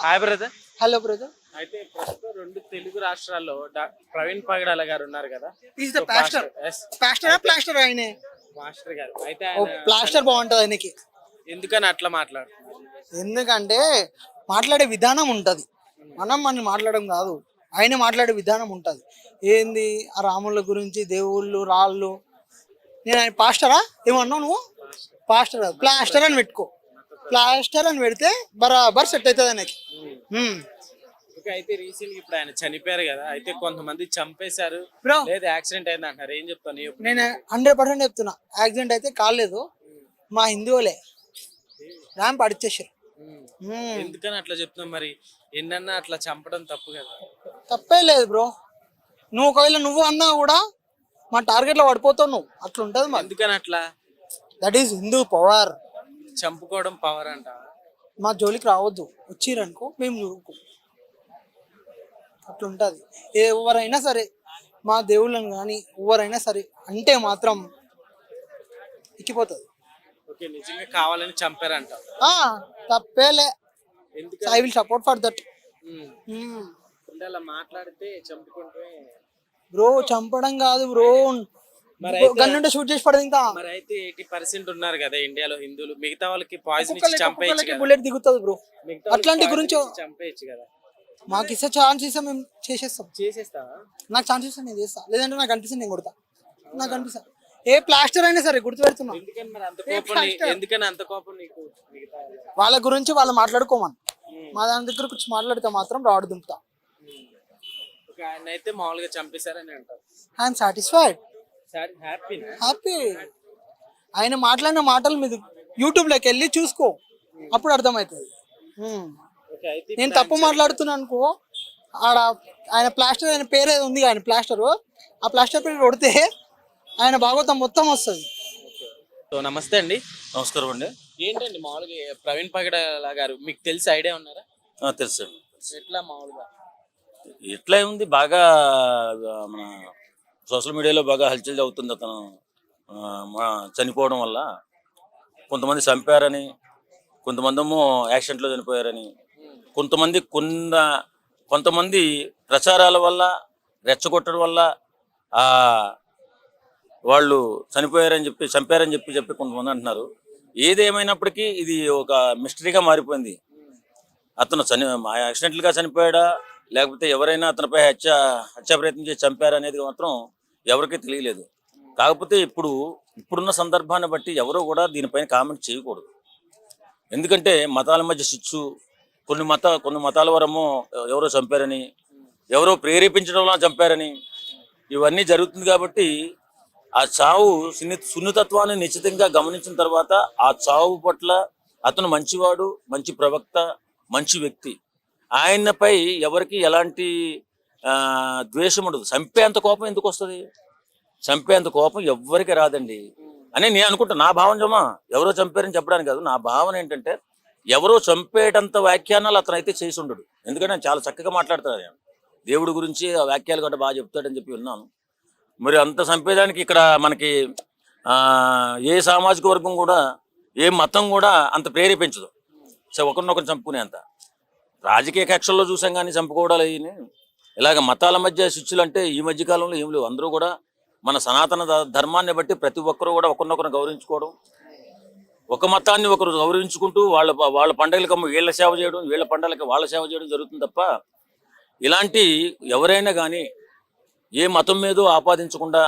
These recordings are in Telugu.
హాయ్ బ్రదర్ హలో బ్రదర్ అయితే ప్రస్తుతం రెండు తెలుగు రాష్ట్రాల్లో ప్రవీణ్ పగడాల గారు ఉన్నారు కదా. Is the plaster plaster plaster ఆయనే? మాస్టర్ గారు. అయితే ఓ ఆయన ప్లాస్టర్ బాగుంటది ఆయనకి. ఎందుకని అట్లా మాట్లాడుతున్నారు? ఎందుకంటే మాట్లాడే విధానం ఉంటది. మనం మనం మాట్లాడడం కాదు. ఆయన మాట్లాడే విధానం ఉంటది. ఏంది? ఆ రాముల గురించి దేవుళ్ళు రాళ్ళు. నేను ఆయన పాస్టరా ఏమన్నావు నువ్వు? పాస్టర్ కాదు ప్లాస్టర్ అని పెట్టుకో. ప్లాస్టర్ అని పెడితే బరాబర్ సెట్ అవుతుంది ఆయనకి. హ్మ్. ఓకే అయితే రీసెంట్ ఇప్పుడు ఆయన చనిపోయారు కదా అయితే కొంతమంది చంపేశారు. లేదా యాక్సిడెంట్ అయింది అంటారు ఏం చెప్తాను? నేను హండ్రెడ్ పర్సెంట్ చెప్తున్నా. యాక్సిడెంట్ అయితే కాలేదు. మా హిందువులే ర్యాంప్ అడిచేసారు. ఎందుకని అట్లా చెప్తున్నాం మరి? ఎన్నన్నా అట్లా చంపడం తప్పు కదా. తప్పే లేదు బ్రో నువ్వు ఒకవేళ నువ్వు అన్నా కూడా మా టార్గెట్లో పడిపోతావు నువ్వు. అట్లా ఉంటది ఎందుకని అట్లా? దట్ ఈస్ హిందూ పవర్ చంపుకోవడం పవర్ అంట. మా జోలికి రావద్దు. వచ్చిరనుకో మేము చూడుకో అట్లా ఉంటది ఎవరైనా సరే మా దేవుళ్ళని కానీ ఎవరైనా సరే అంటే మాత్రం ఎక్కిపోతుంది. ఓకే నిజంగా కావాలని చంపారంట. ఆ, తప్పేలే. ఎందుకని? I will support for that అలా మాట్లాడితే చంపుకుంటే? బ్రో చంపడం కాదు బ్రో. గన్నుంటే షూట్ చేసి పడదు ఇంకా. మరి అయితే ఎయిటీ పర్సెంట్ ఉన్నారు కదా ఇండియాలో హిందువులు. మిగతా వాళ్ళకి పాయిజన్ ఇచ్చి చంపేయచ్చు బుల్లెట్ దిగుతుంది బ్రో అట్లాంటి గురించి చంపేయచ్చు కదా. మాకు ఇస్తే ఛాన్స్ ఇస్తే మేము చేసేస్తాం. చేసేస్తావా? నాకు ఛాన్స్ ఇస్తే నేను చేస్తా. లేదంటే నాకు అనిపిస్తుంది నేను కొడతా. నాకు అనిపిస్తా. ఏ ప్లాస్టర్ అయినా సరే గుర్తు పెడుతున్నా ఎందుకని అంత కోపం నీకు? వాళ్ళ గురించి వాళ్ళు మాట్లాడుకోమని. మా దాని దగ్గర వచ్చి మాట్లాడితే మాత్రం రాడు దింపుతా. ఆయన అయితే మామూలుగా చంపేశారని అంటారు. ఐఎమ్ సాటిస్ఫైడ్ హ్యాపీ హ్యాపీ ఆయన మాట్లాడిన మాటలు మీద యూట్యూబ్లోకి వెళ్ళి చూసుకో. అప్పుడు అర్థమవుతుంది. నేను తప్పు మాట్లాడుతున్నా అనుకో ఆడ ఆయన ప్లాస్టర్ ఆయన పేరు ఏదో ఉంది ఆయన ప్లాస్టర్ ఆ ప్లాస్టర్ పేరు కొడితే ఆయన భాగవతం మొత్తం వస్తుంది. సో నమస్తే అండి. నమస్కారం అండి. ఏంటండి మామూలుగా ప్రవీణ్ పగడాల గారు మీకు తెలిసి ఐడియా ఉన్నారా? ఆ, తెలుసు ఎట్లా మామూలుగా? ఎట్లా ఉంది బాగా మన సోషల్ మీడియాలో బాగా హల్చల్ అవుతుంది అతను. మా చనిపోవడం వల్ల. కొంతమంది చంపారని కొంతమంది ఏమో యాక్సిడెంట్లో చనిపోయారని. కొంతమంది కొంత కొంతమంది ప్రచారాల వల్ల రెచ్చగొట్టడం వల్ల వాళ్ళు చనిపోయారని చెప్పి చంపారని చెప్పి చెప్పి కొంతమంది అంటున్నారు. ఏదేమైనప్పటికీ ఇది ఒక మిస్టరీగా మారిపోయింది. అతను చని యాక్సిడెంట్లుగా చనిపోయాడా? లేకపోతే ఎవరైనా అతనిపై హత్య హత్య ప్రయత్నం చేసి చంపారా అనేది మాత్రం ఎవరికీ తెలియలేదు. కాకపోతే ఇప్పుడు ఇప్పుడున్న సందర్భాన్ని బట్టి ఎవరూ కూడా దీనిపైన కామెంట్ చేయకూడదు. ఎందుకంటే మతాల మధ్య చిచ్చు కొన్ని మత కొన్ని మతాల వరమో ఎవరో చంపారని ఎవరో ప్రేరేపించడం వల్ల చంపారని ఇవన్నీ జరుగుతుంది కాబట్టి ఆ చావు సున్ని సున్నితత్వాన్ని నిశ్చితంగా గమనించిన తర్వాత ఆ చావు పట్ల అతను మంచివాడు మంచి ప్రవక్త మంచి వ్యక్తి. ఆయనపై ఎవరికి ఎలాంటి ద్వేషం ఉండదు. చంపేంత కోపం ఎందుకు వస్తుంది? చంపేంత కోపం ఎవ్వరికి రాదండి. అని నేను అనుకుంటా. నా భావన జమా. ఎవరో చంపారని చెప్పడానికి కాదు. నా భావన ఏంటంటే ఎవరో చంపేటంత వ్యాఖ్యానాలు అతను అయితే చేసి ఉండడు. ఎందుకంటే చాలా చక్కగా మాట్లాడతాడు నేను దేవుడి గురించి ఆ వ్యాఖ్యలు కూడా బాగా చెప్తాడని చెప్పి విన్నాను. మరి అంత చంపేదానికి ఇక్కడ మనకి ఏ సామాజిక వర్గం కూడా ఏ మతం కూడా అంత ప్రేరేపించదు. సో ఒకరినొకరు చంపుకునే అంత. రాజకీయ కక్షల్లో చూసాం కానీ చంపుకోవడాలు అయ్యి ఇలాగ మతాల మధ్య శిక్షులు అంటే ఈ మధ్య కాలంలో ఏం లేవు. అందరూ కూడా మన సనాతన ధర్మాన్ని బట్టి ప్రతి ఒక్కరూ కూడా ఒకరినొకరు గౌరవించుకోవడం ఒక మతాన్ని ఒకరు గౌరవించుకుంటూ వాళ్ళ వాళ్ళ పండుగలకు వీళ్ళ సేవ చేయడం వీళ్ళ పండుగలకి వాళ్ళ సేవ చేయడం జరుగుతుంది తప్ప ఇలాంటి ఎవరైనా కానీ ఏ మతం మీదో ఆపాదించకుండా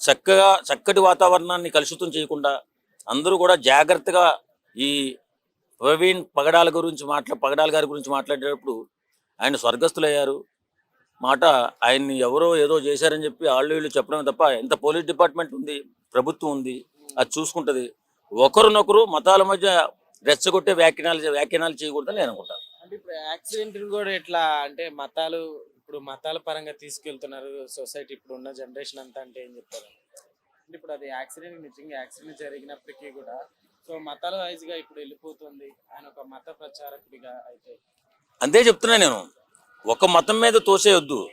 చక్కగా చక్కటి వాతావరణాన్ని కలుషితం చేయకుండా అందరూ కూడా జాగ్రత్తగా ఈ ప్రవీణ్ పగడాల గురించి మాట్లా పగడాల గారి గురించి మాట్లాడేటప్పుడు ఆయన స్వర్గస్థులయ్యారు. మాట ఆయన్ని ఎవరో ఏదో చేశారని చెప్పి వాళ్ళు వీళ్ళు చెప్పడమే తప్ప ఎంత పోలీస్ డిపార్ట్మెంట్ ఉంది ప్రభుత్వం ఉంది అది చూసుకుంటుంది. ఒకరినొకరు మతాల మధ్య రెచ్చగొట్టే వ్యాఖ్యానాలు వ్యాఖ్యానాలు చేయకూడదని నేను అనుకుంటాను. అంటే ఇప్పుడు యాక్సిడెంట్ కూడా ఎట్లా అంటే మతాలు ఇప్పుడు మతాల పరంగా తీసుకెళ్తున్నారు సొసైటీ ఇప్పుడు ఉన్న జనరేషన్ అంతా అంటే ఏం చెప్తారు? అంటే ఇప్పుడు అది యాక్సిడెంట్ నిజంగా యాక్సిడెంట్ జరిగినప్పటికీ కూడా సో మతాల వైజ్గా ఇప్పుడు వెళ్ళిపోతుంది. ఆయన ఒక మత ప్రచారకుడిగా అయితే. అంతే చెప్తున్నా నేను. ఒక మతం మీద తోసేయొద్దు.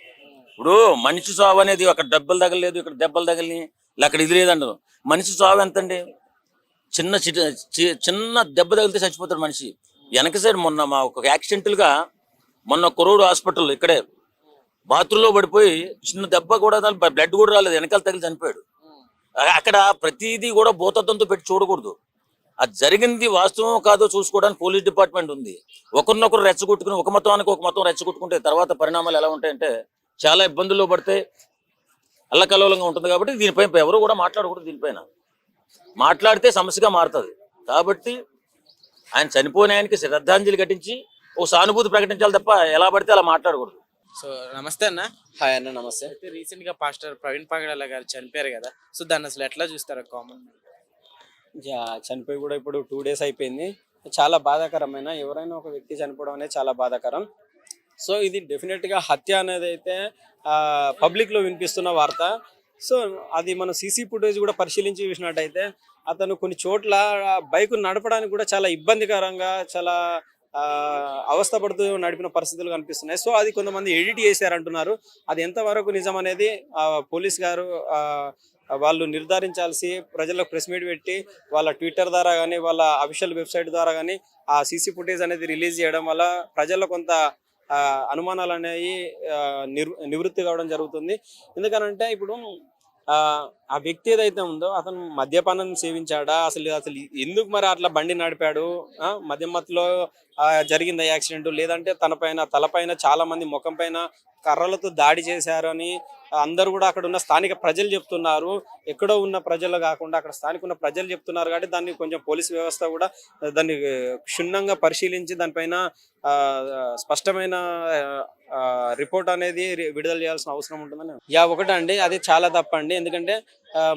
ఇప్పుడు మనిషి చావు అనేది అక్కడ డబ్బులు తగలేదు ఇక్కడ దెబ్బలు తగిలి అక్కడ ఇది లేదంటారు మనిషి చావు ఎంతండి? చిన్న చిట- చి- చిన్న దెబ్బ తగిలితే చచ్చిపోతాడు మనిషి. వెనక సైడ్ మొన్న మా ఒక యాక్సిడెంటల్గా మొన్న కొరోడు హాస్పిటల్ ఇక్కడే బాత్రూంలో పడిపోయి చిన్న దెబ్బ కూడా బ్లడ్ కూడా రాలేదు వెనకాల తగిలి చనిపోయాడు. అక్కడ ప్రతిదీ కూడా భూతత్వంతో పెట్టి చూడకూడదు. అది జరిగింది వాస్తవం కాదో చూసుకోవడానికి పోలీస్ డిపార్ట్మెంట్ ఉంది. ఒకరినొకరు రెచ్చగొట్టుకుని ఒక మతానికి ఒక మతం రెచ్చగొట్టుకుంటే తర్వాత పరిణామాలు ఎలా ఉంటాయంటే చాలా ఇబ్బందుల్లో పడితే అల్లకల్లోలంగా ఉంటుంది కాబట్టి దీనిపై ఎవరు కూడా మాట్లాడకూడదు దీనిపైన. మాట్లాడితే సమస్యగా మారుతుంది. కాబట్టి ఆయన చనిపోయిన ఆయనకి శ్రద్ధాంజలి ఘటించి ఓ సానుభూతి ప్రకటించాలి తప్ప ఎలా పడితే అలా మాట్లాడకూడదు. సో నమస్తే అన్న. హాయ్ అన్న నమస్తే. అయితే రీసెంట్గా పాస్టర్ ప్రవీణ్ పగడాల గారు చనిపోయారు కదా. సో దాన్ని అసలు ఎట్లా చూస్తారు కామన్ చనిపోయి కూడా ఇప్పుడు టూ డేస్ అయిపోయింది. చాలా బాధాకరమైన ఎవరైనా ఒక వ్యక్తి చనిపోవడం అనేది చాలా బాధాకరం. సో ఇది డెఫినెట్గా హత్య అనేది అయితే పబ్లిక్లో వినిపిస్తున్న వార్త. సో అది మనం సీసీ ఫుటేజ్ కూడా పరిశీలించి చూసినట్టయితే అతను కొన్ని చోట్ల బైక్ నడపడానికి కూడా చాలా ఇబ్బందికరంగా చాలా అవస్థపడుతూ నడిపిన పరిస్థితులు కనిపిస్తున్నాయి. సో అది కొంతమంది ఎడిట్ చేశారంటున్నారు. అది ఎంతవరకు నిజం అనేది ఆ, పోలీస్ గారు ఆ, వాళ్ళు నిర్ధారించాల్సి ప్రజలకు ప్రెస్ మీట్ పెట్టి వాళ్ళ ట్విట్టర్ ద్వారా కానీ వాళ్ళ అఫీషియల్ వెబ్సైట్ ద్వారా కానీ ఆ సీసీ ఫుటేజ్ అనేది రిలీజ్ చేయడం వల్ల ప్రజల్లో కొంత ఆ, అనుమానాలు అనేవి ఆ, నివృత్తి కావడం జరుగుతుంది. ఎందుకనంటే ఇప్పుడు ఆ ఆ వ్యక్తి ఏదైతే ఉందో అతను మద్యపానం సేవించాడా? అసలు అసలు ఎందుకు మరి అట్లా బండి నడిపాడు? ఆ, మద్యం మత్తులో జరిగింది యాక్సిడెంట్. లేదంటే తన పైన తలపైన చాలా మంది ముఖం పైన కర్రలతో దాడి చేశారు అని అందరూ కూడా అక్కడ ఉన్న స్థానిక ప్రజలు చెప్తున్నారు. ఎక్కడో ఉన్న ప్రజలు కాకుండా అక్కడ స్థానిక ఉన్న ప్రజలు చెప్తున్నారు కాబట్టి దాన్ని కొంచెం పోలీస్ వ్యవస్థ కూడా దాన్ని క్షుణ్ణంగా పరిశీలించి దానిపైన ఆ, స్పష్టమైన రిపోర్ట్ అనేది విడుదల చేయాల్సిన అవసరం ఉంటుందని. యా ఒకటండి. అది చాలా తప్పండి. ఎందుకంటే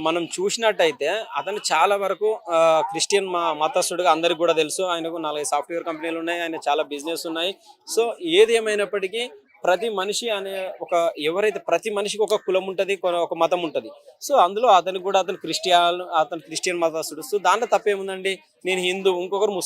మనం చూసినట్టయితే అతను చాలా వరకు ఆ, క్రిస్టియన్ మా మతస్థుడుగా అందరికి కూడా తెలుసు. ఆయనకు నాలుగు సాఫ్ట్వేర్ కంపెనీలు ఉన్నాయి. ఆయన చాలా బిజినెస్ ఉన్నాయి. సో ఏది ఏమైనప్పటికీ ప్రతి మనిషి అనే ఒక ఎవరైతే ప్రతి మనిషికి ఒక కులం ఉంటుంది ఒక మతం ఉంటుంది. సో అందులో అతనికి కూడా అతను క్రిస్టియన్ అతను క్రిస్టియన్ మతస్థుడు. సో దాంట్లో తప్పేముందండి? నేను హిందూ ఇంకొకరు ముస్లిం